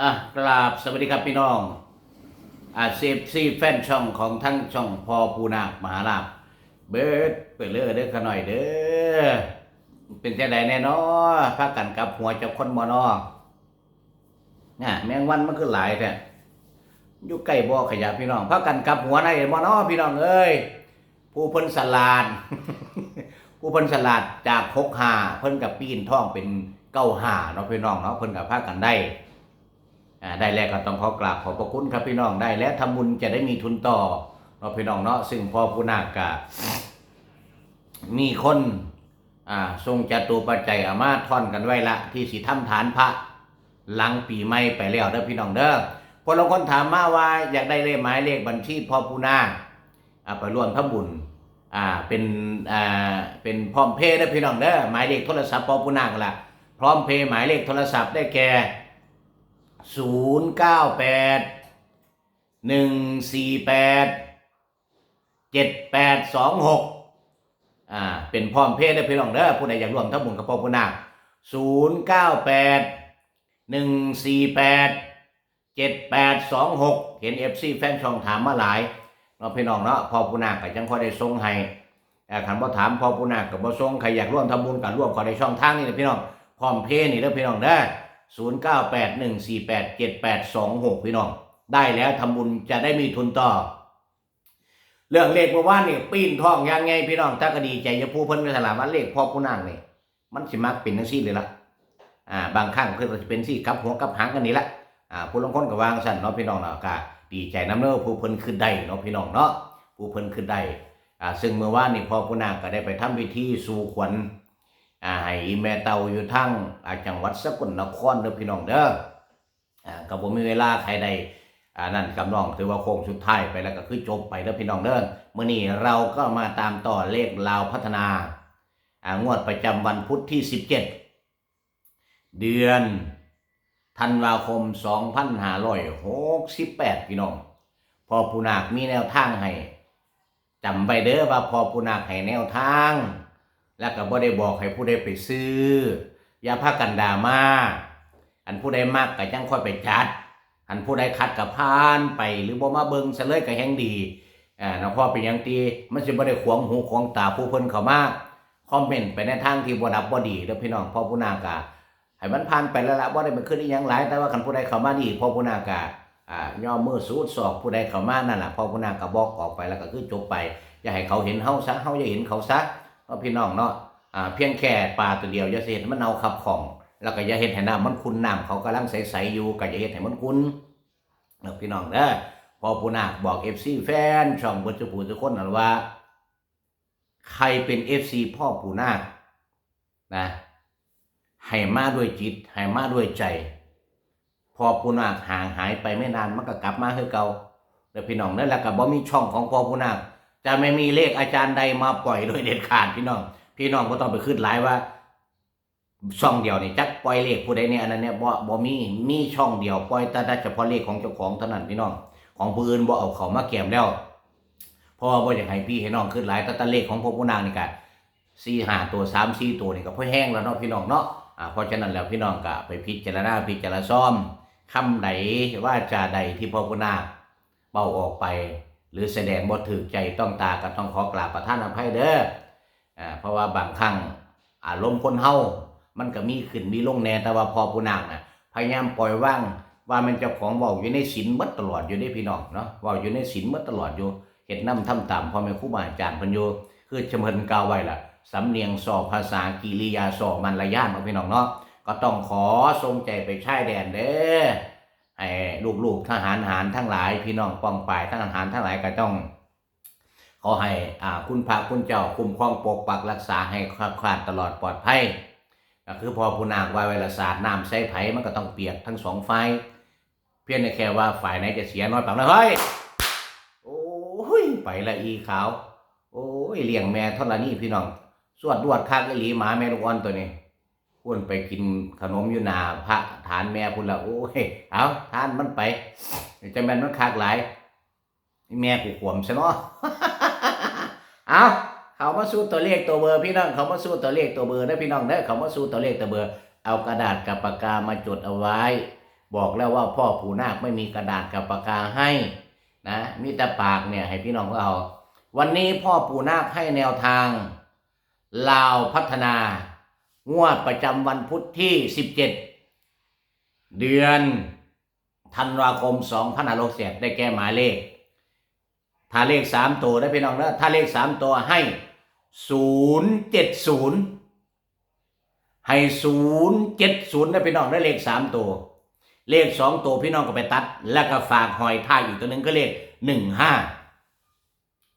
อะกราบสวัสดีครับพี่น้องอ่าเซฟซีแฟนช่องของทั้งช่องพอปูนาคมหาลาภเบิดเปิดเลือเด้อขะหน่อยเด้อเป็นจังไดแน่นอพากันกับหัวเจับคนบ่นอน่ะแมงวันมันคือหลายแท้อยู่ใกล้บ่อขยะพี่น้องพากันกับหัวในบ่นอพี่น้องเอ้ยผู้เพิ่นสลาดผู้เพิ่นสลาดจากหกหาเพิ่นกับปีนท่องเป็นเก้าหาเนาะพี่น้องเนาะเพิ่นกับพากันได้ ได้แล้วก็ต้องขอกราบขอบพระคุณครับพี่น้องได้แล้วทำบุญจะได้มีทุนต่อเนาะพี่น้องเนาะซึ่งพ่อผู้นากะมีคนอ่าทรงจัตุปัจจัยอามาท่อนกันไว้ละ ที่สีถ้ำฐานพระหลังปีใหม่ไปแล้วเด้อพี่น้องเด้อพอเราคนถามมาว่าอยากได้เลขหมายเลขบัญชีพ่อผู้นาคอ่าไปร่วมทำบุญอ่าเป็นอ่าเป็นพร้อมเพย์เด้อพี่น้องเด้อหมายเลขโทรศัพท์พ่อผู้นาคละพร้อมเพย์หมายเลขโทรศัพท์ได้แก่ ศูนย์เก้าแปดหนึ่งสี่แปดเจ็ดแปดสองหกอ่าเป็นพร้อมเพศได้พี่น้องเด้อผู้ใดอยากร่วมทั้งบุญกับพ่อผู้นาคศูนย์เก้าแปดหนึ่งสี่แปดเจ็ดแปดสองหกเห็นเอฟซีแฟนช่องถามมาหลายเนาะพี่น้องเนาะพ่อผู้นาคก็จังพอได้ส่งให้แต่ขันบ่ถามพ่อผู้นาคกับบ่ส่งใครอยากร่วมทำบุญกับร่วมขอได้ช่องทางนี่นะพี่น้องพร้อมเพศนี่เด้อพี่น้องเด้อ ศูนย์เก้าแปดหนึ่งสี่แปดเจ็ดแปดสองหกพี่น้อง ได้แล้วทำบุญจะได้มีทุนต่อ เรื่องเลขเมื่อวานนี่ปีนท้องยังไงพี่น้องถ้าก็ดีใจจะพูดเพิ่นก็ถามว่าเลขพ่อผู้นางนี่มันสิมักเป็นจังซี่เลยล่ะอ่าบางครั้งเพิ่นก็สิเป็นซี่กับหัวกับหางกันนี่ละอ่าผู้ลงคนก็วางสั่นเนาะพี่น้องเนาะก็ดีใจน้ำเน้อผู้เพิ่นขึ้นได้เนาะพี่น้องเนาะผู้เพิ่นขึ้นได้อ่าซึ่งเมื่อวานนี่พ่อผู้นางก็ได้ไปทำพิธีสู่ขวัญ อ่าให้อีแม่เตาอยู่ทั้งอาจังหวัดสกลนครเด้อพี่น้องเด้ออ่าก็บ่มีเวลาใครใดอ่านั่นกำน้องถือว่าโค้งสุดท้ายไปแล้วก็คือจบไปเด้อพี่น้องเด้อมื้อนี้เราก็มาตามต่อเลขลาวพัฒนาอ่างวดประจำวันพุธที่ 17 เดือนธันวาคม 2568 พี่น้อง พอปูนาคมีแนวทางให้จำไปเด้อว่าพอปูนาคให้แนวทาง แล้วก็บ่ได้บอกให้ผู้ใดไปซื้อ อย่าพากันด่ามาอันผู้ใดมากก็จังค่อยไปจัด อันผู้ใดคัดกับพานไป หรือบ่มาเบิ่งซะเลยก็แฮงดีอ่านะพ่อเป็นหยังตีมันสิบ่ได้ขวงหูขวงตาผู้เพิ่นเข้ามาคอมเมนต์ไปในทางที่บ่ดับบ่ดีเด้อพี่น้องพ่อผู้นากะให้มันผ่านไปแล้วละบ่ได้มันขึ้นอีหยังหลาย แต่ว่าคันผู้ใดเข้ามาดีพ่อผู้นากะอ่าย่อมือสูดศอกผู้ใดเข้ามานั่นล่ะพ่อผู้นากะบอกออกไปแล้วก็คือจบไป อย่าให้เขาเห็นเฮาซะเฮาอย่าเห็นเขาซะ เพราะพี่น้องเนาะอ่าเพียงแค่ปลาตัวเดียวอย่าเห็นมันเอาขับของ แล้วก็อย่าเห็นให้น้ำมันคุณน้ำเขากำลังใสๆอยู่ก็อย่าเห็นให้มันคุณเนาะพี่น้องเด้อพอปูนาบอก FC แฟนช่องเบรรจุปูทุกคนนั่นว่า ใครเป็น FC พ่อปูนาคนะให้มาด้วยจิตให้มาด้วยใจ พอปูนาคห่างหายไปไม่นานมันก็กลับมาคือเก่าแล้วพี่น้องนั่นแหละก็บ่มีช่องของพ่อปูนาค จะไม่มีเลขอาจารย์ใดมาปล่อยโดยเด็ดขาดพี่น้อง พี่น้องก็ต้องไปขึ้นไลน์ว่า ช่องเดียวนี่จักปล่อยเลขผู้ใดเนี่ยอันนั้นเนี่ยบ่บ่มีมีช่องเดียวปล่อยแต่เฉพาะเลขของเจ้าของเท่านั้นพี่น้อง ของผู้อื่นบ่เอาเขามาแกมแล้วเพราะว่าบ่อยากให้พี่ให้น้องขึ้นไลน์แต่แต่เลขของพวกผู้นางนี่ก็สี่ห้าตัวสามสี่ตัวนี่ก็พอแห้งแล้วเนาะพี่น้องเนาะอ่าเพราะฉะนั้นแล้วพี่น้องก็ไปพิจารณาพิจารณาซ่อมคำใดว่าจาใดที่พ่อผู้นาเบาออกไป หรือแสดงบ่ถูกใจต้องตาก็ต้องขอกราบประทานอภัยเด้ออ่าเพราะว่าบางครั้งอารมณ์คนเฮามันก็มีขึ้นมีลงแน่แต่ว่าพอผู้นางนะพยายามปล่อยว่างว่ามันจ้าของเว้าอยู่ในศีลหมดตลอดอยู่ได้พี่น้องเนาะเว้าอยู่ในศีลหมดตลอดอยู่เฮ็ดน้ำทำตามพ่อแม่ครูบาอาจารย์พิ่นอยู่คือจำเพิ่นกาวไว้ล่ะสำเนียงสอภาษากิริยาสอมันระยะเนาพี่น้องเนาะก็ต้องขอทรงใจไปชายแดนเด้อ ให้ลูกๆทหารหารทั้งหลาย พี่น้องปองปายทั้งทหารทั้งหลายก็ต้อง ขอให้อ่าคุณพระคุณเจ้าคุ้มครองปกปักรักษาให้คลาดคลาดตลอดปลอดภัยก็คือพอผู้นางว่าเวลาสาดน้ำใส่ไผ่มันก็ต้องเปียกทั้งสองฝ่ายเพียงแค่ว่าฝ่ายไหนจะเสียน้อยปากน้อยเฮ้ยโอ้ยไปละอีขาว โอ้ยเลี้ยงแม่ท่านี้พี่น้องสวดดวดคักอหลีหมาแม่ลูกอ่อนตัวนี้ พุ่นไปกินขนมอยู่นาพระฐานแม่พุ่นละโอ้ยเอาทานมันไปจะแม่นมันคักหลาย แม่กูขวมซะเนาะเอาเขามาสู้ตัวเลขตัวเบอร์พี่น้องเขามาสู้ตัวเลขตัวเบอร์นะพี่น้องเด้อเขามาสู้ตัวเลขตัวเบอร์ เอากระดาษกับปากกามาจดเอาไว้ บอกแล้วว่าพ่อปู่นาคไม่มีกระดาษกับปากกาให้นะมีแต่ปากเนี่ยให้พี่น้องเอา วันนี้พ่อปู่นาคให้แนวทางลาวพัฒนา งวดประจำวันพุธที่ 17 เดือนธันวาคม2567ได้แก้หมายเลข ถ้าเลขสามตัวได้พี่น้องนะถ้าเลขสามตัวให้ศูนย์เจ็ดศูนย์ให้ศูนย์เจ็ดศูนย์ได้พี่น้องได้เลขสามตัว เลขสองตัวพี่น้องก็ไปตัด แล้วก็ฝากหอยท้าอยอีกตัวนึงก็เลขหนึ่งห้า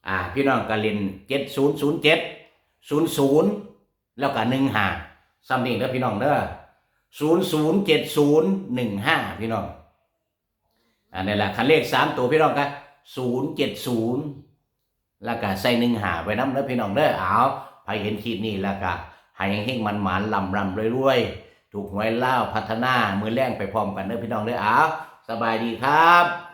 อ่า พี่น้องก็เล่นเจ็ดศูนย์ศูนย์เจ็ดศูนย์ศูนย์แล้วก็หนึ่งห้า ซ้ำนี่เด้อพี่น้องเด้อศูนย์ศูนย์เจ็ดศูนย์หนึ่งห้าพี่น้องอันนี้แหละคันเลขสามตัวพี่น้องก็ศูนย์เจ็ดศูนย์แล้วก็ใส่หนึ่งหาไว้น้ำเด้อพี่น้องเด้อเอาใครเห็นคลิปนี้แล้วก็ให้เฮงมันหมานลำลำรวยๆถูกหวยเล่าพัฒนามือแรงไปพร้อมกันเด้อพี่น้องเด้อเอาสบายดีครับ